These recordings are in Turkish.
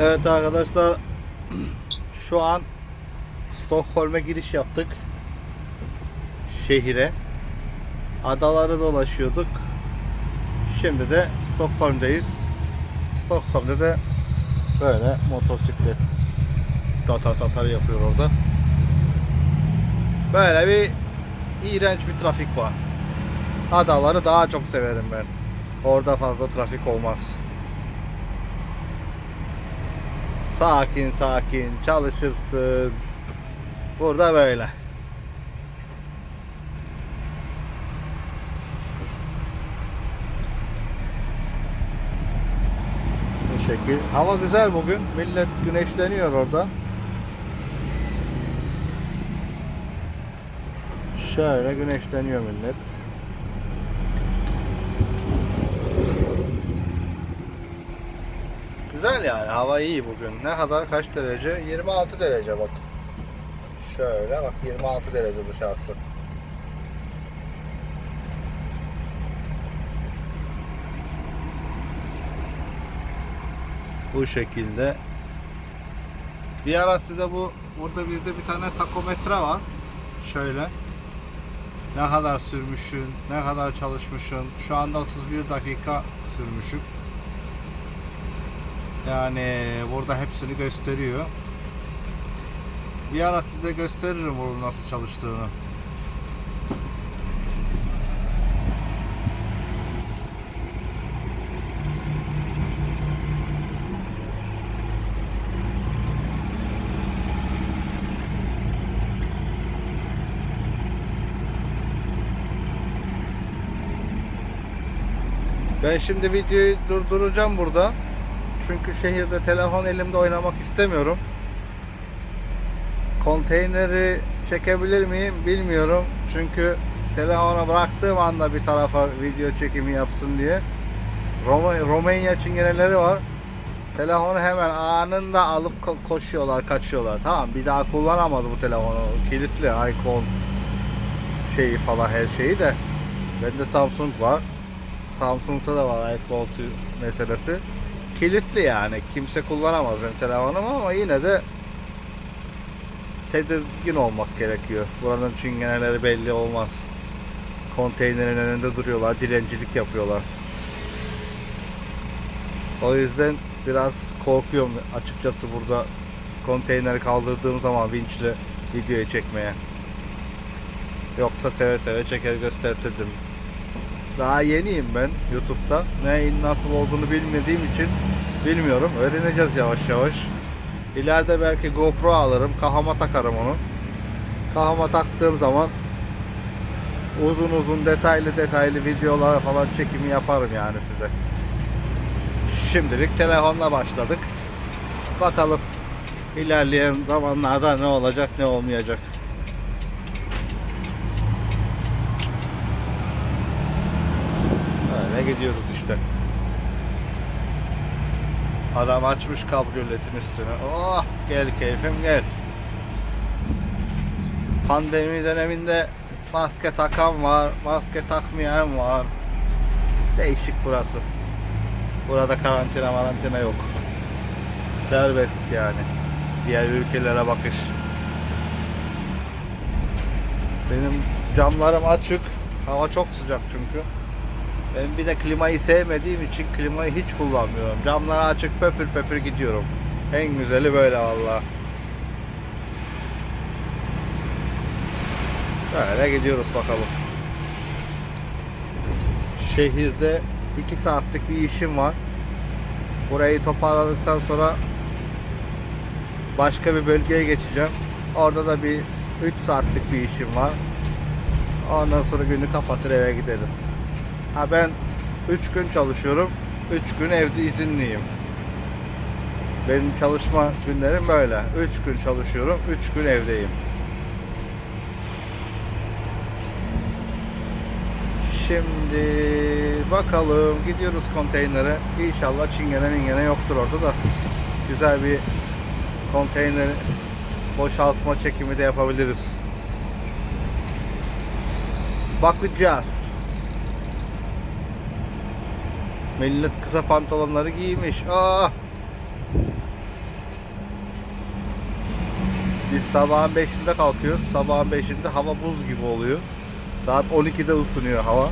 Evet arkadaşlar şu an Stockholm'e giriş yaptık. Şehire. Adaları dolaşıyorduk. Şimdi de Stockholm'dayız. Stockholm'da da böyle motosiklet tatar tatar yapıyor orada. Böyle bir iğrenç bir trafik var. Adaları daha çok severim ben. Orada fazla trafik olmaz. Sakin sakin çalışırsın. Burada böyle. Bu şekil. Hava güzel bugün. Millet güneşleniyor orada. Şöyle güneşleniyor millet. Yani hava iyi bugün. Ne kadar kaç derece? 26 derece bak. Şöyle bak 26 derece dışarısı. Bu şekilde. Bir ara size bu burada bizde bir tane takometre var. Şöyle. Ne kadar sürmüşsün, ne kadar çalışmışsın. Şu anda 31 dakika sürmüşük. Yani burada hepsini gösteriyor. Bir ara size gösteririm bunun nasıl çalıştığını. Ben şimdi videoyu durduracağım burada. Çünkü şehirde telefon elimde oynamak istemiyorum. Konteyneri çekebilir miyim bilmiyorum. Çünkü telefona bıraktığım anda bir tarafa video çekimi yapsın diye. Roma, Romanya çingeneleri var. Telefonu hemen anında alıp ko- koşuyorlar, kaçıyorlar. Tamam bir daha kullanamaz bu telefonu. Kilitli iCloud şeyi falan her şeyi de. Bende Samsung var. Samsung'ta da var iCloud meselesi kilitli yani. Kimse kullanamaz benim telefonumu ama yine de tedirgin olmak gerekiyor. Buranın çingeneleri belli olmaz. Konteynerin önünde duruyorlar, dilencilik yapıyorlar. O yüzden biraz korkuyorum açıkçası burada konteyneri kaldırdığım zaman vinçle videoyu çekmeye. Yoksa seve seve çeker göstertirdim. Daha yeniyim ben YouTube'da. Ne nasıl olduğunu bilmediğim için bilmiyorum. Öğreneceğiz yavaş yavaş. İleride belki GoPro alırım. Kahama takarım onu. Kahama taktığım zaman uzun uzun detaylı detaylı videolar falan çekimi yaparım yani size. Şimdilik telefonla başladık. Bakalım ilerleyen zamanlarda ne olacak ne olmayacak. Gidiyoruz işte. Adam açmış kabrioletin üstüne. Oh gel keyfim gel. Pandemi döneminde maske takan var, maske takmayan var. Değişik burası. Burada karantina marantina yok. Serbest yani. Diğer ülkelere bakış. Benim camlarım açık. Hava çok sıcak çünkü. Ben bir de klimayı sevmediğim için klimayı hiç kullanmıyorum. Camları açık pöfür pöfür gidiyorum. En güzeli böyle valla. Böyle gidiyoruz bakalım. Şehirde 2 saatlik bir işim var. Burayı toparladıktan sonra başka bir bölgeye geçeceğim. Orada da bir 3 saatlik bir işim var. Ondan sonra günü kapatır eve gideriz. Ha ben 3 gün çalışıyorum. 3 gün evde izinliyim. Benim çalışma günlerim böyle. 3 gün çalışıyorum, 3 gün evdeyim. Şimdi bakalım gidiyoruz konteynere. İnşallah çingene mingene yoktur orada da. Güzel bir konteyner boşaltma çekimi de yapabiliriz. Bakacağız. Millet kısa pantolonları giymiş. Ah! Biz sabahın 5'inde kalkıyoruz. Sabahın 5'inde hava buz gibi oluyor. Saat 12'de ısınıyor hava.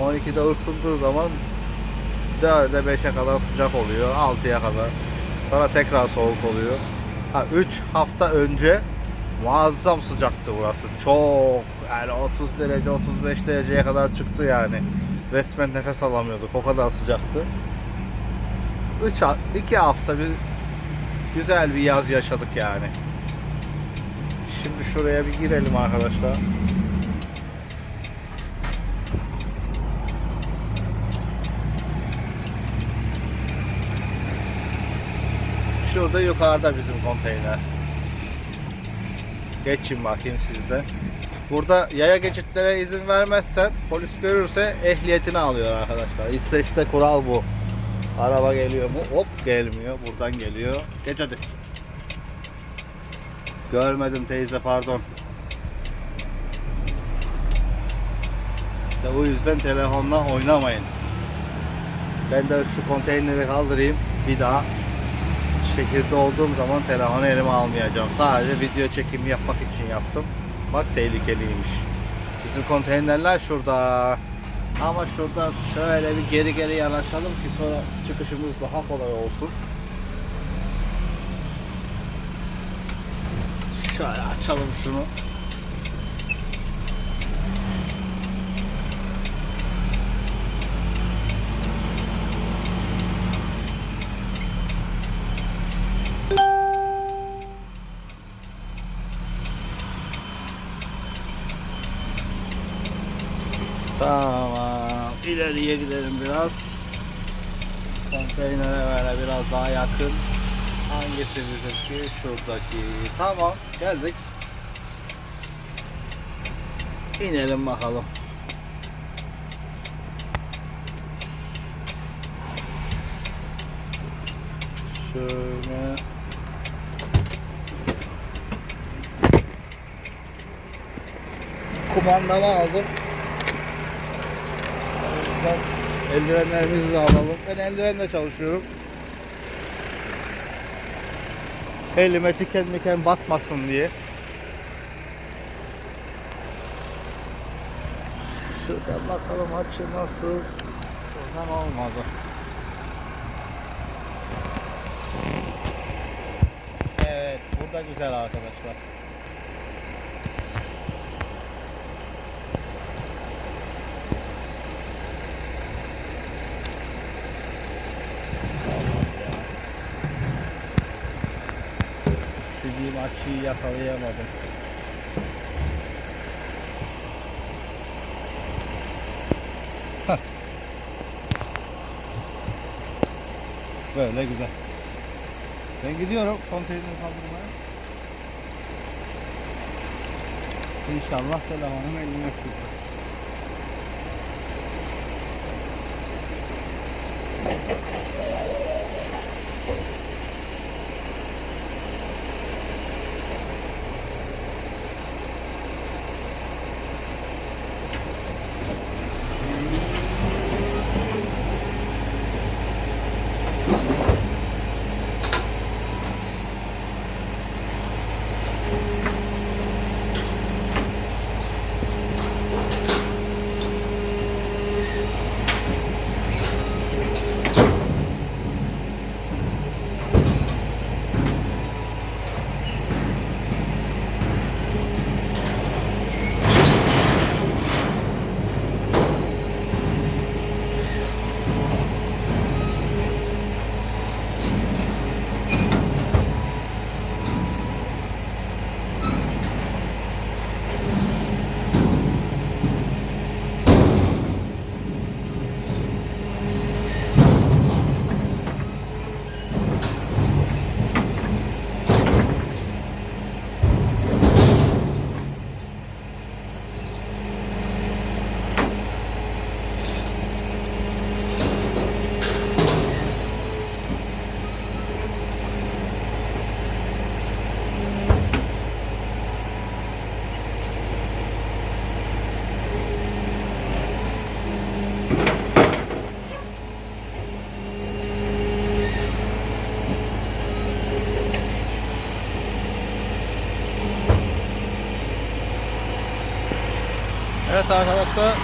12'de ısındığı zaman 4'e 5'e kadar sıcak oluyor. 6'ya kadar. Sonra tekrar soğuk oluyor. Ha 3 hafta önce muazzam sıcaktı burası. Çok yani 30 derece 35 dereceye kadar çıktı yani. Resmen nefes alamıyorduk. O kadar sıcaktı. 3 2 hafta bir güzel bir yaz yaşadık yani. Şimdi şuraya bir girelim arkadaşlar. Şurada yukarıda bizim konteyner. Geçin bakayım sizde. Burada yaya geçitlere izin vermezsen polis görürse ehliyetini alıyor arkadaşlar. İsveç'te kural bu. Araba geliyor mu? Hop gelmiyor. Buradan geliyor. Geç hadi. Görmedim teyze pardon. İşte bu yüzden telefonla oynamayın. Ben de şu konteyneri kaldırayım. Bir daha şehirde olduğum zaman telefonu elime almayacağım. Sadece video çekimi yapmak için yaptım. Bak tehlikeliymiş. Bizim konteynerler şurada. Ama şurada şöyle bir geri geri yanaşalım ki sonra çıkışımız daha kolay olsun. Şöyle açalım şunu. İleriye gidelim biraz. Konteynere böyle biraz daha yakın. Hangisi bizimki? Şuradaki. Tamam. Geldik. İnelim bakalım. Şöyle. Kumandamı aldım. Yüzden eldivenlerimizi de alalım. Ben eldivenle çalışıyorum. Elime tiken miken batmasın diye. Şuradan bakalım açı nasıl. Buradan olmadı. Evet, burada güzel arkadaşlar. balıkçıyı yakalayamadım. Heh. Böyle güzel. Ben gidiyorum konteyner kaldırmaya. İnşallah telefonum elime çıkacak. Thank you.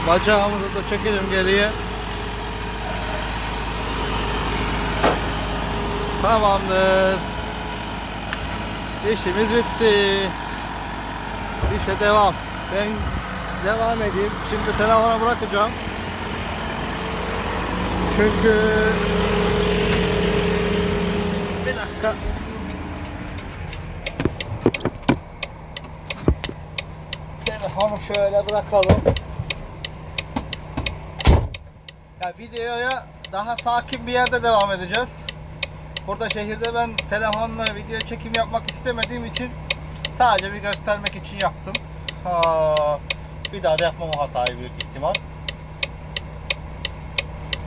Bacağımızı da çekelim geriye. Tamamdır. İşimiz bitti. İşe devam. Ben devam edeyim. Şimdi telefonu bırakacağım. Çünkü bir dakika. Telefonu şöyle bırakalım. Ya videoya daha sakin bir yerde devam edeceğiz. Burada şehirde ben telefonla video çekim yapmak istemediğim için sadece bir göstermek için yaptım. Ha, bir daha da yapmam o hatayı büyük ihtimal.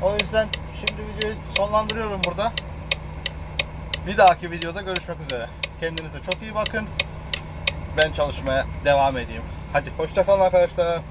O yüzden şimdi videoyu sonlandırıyorum burada. Bir dahaki videoda görüşmek üzere. Kendinize çok iyi bakın. Ben çalışmaya devam edeyim. Hadi hoşçakalın arkadaşlar.